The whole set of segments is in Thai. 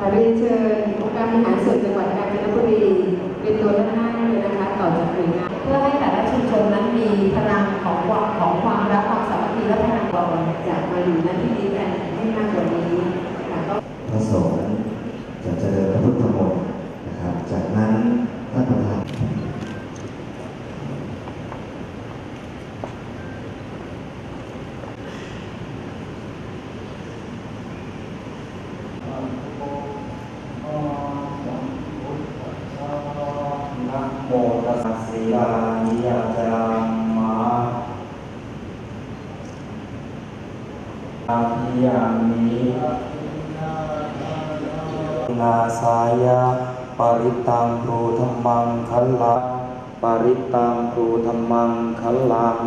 ขอเรียนเชิญองค์การบริหารส่วนจังหวัดกาญจนบุรี เป็นตัวด้านหน้าเลยนะคะต่อจากหน่วยงานเพื่อให้แต่ละชุมชนนั้นมีพลังของความของความรักความสามัคคีและพลังก่อนจะมาอยู่ณที่นี้กันให้มากกว่านี้ค่ะก็พระสงฆ์จะเจริญพระพุทธมนต์นะครับ จากนั้นท่านประธาน นะโมตัสสะสีลานิยาจามาอาภิยามินาสายะปริตังครูธรรมังคัลละปริตังครูธรรมังคัลลัง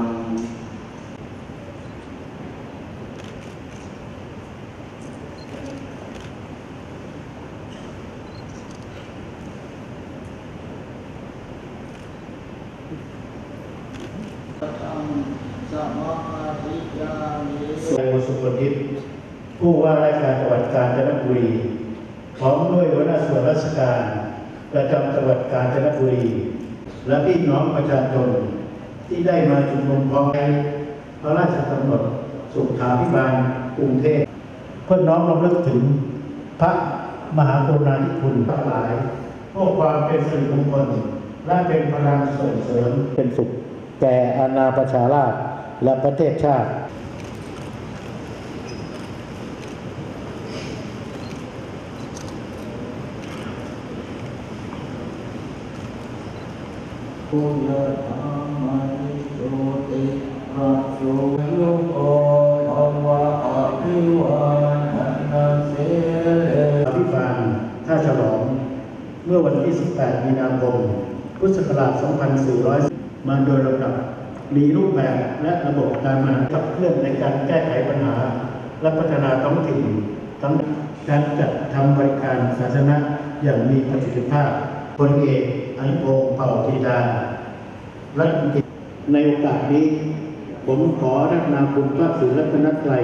นายสุพทิพย์ผู้ว่าราชการจังหวัดกาญจนบุรีพร้อมด้วยหัวหน้าส่วนราชการ ประจำจังหวัดกาญจนบุรี และพี่น้องประชาชนที่ได้มาชุมนุมพร้อมกันพระราชกำหนดสุขาภิบาลกรุงเทพเพื่อน้อมรำลึกถึงพระมหากรุณาธิคุณทั้งหลายเพื่อความเป็นสิริมงคลและเป็นพลังส่งเสริมเป็นสุขแก่อาณาประชาราษฎร และประเทศชาติปุญญธรรมันิโสติระโสโยโกภวะอภิวาทนาเสเลอภิบาลท่าฉลอง เมื่อวันที่ 18 มีนาคม พุทธศักราช 2400 มาโดยลำดับ มีรูปแบบและระบบการมาขับเคลื่อนในการแก้ไขปัญหา และพัฒนาท้องถิ่นทั้งการจัดทำบริการศาสนาอย่างมีประสิทธิภาพพลเอกอนุพงศ์เผ่าธีดารัฐมนตรีในโอกาสนี้ ผมขอรัตนาคุณพระศรีรัตนตรัย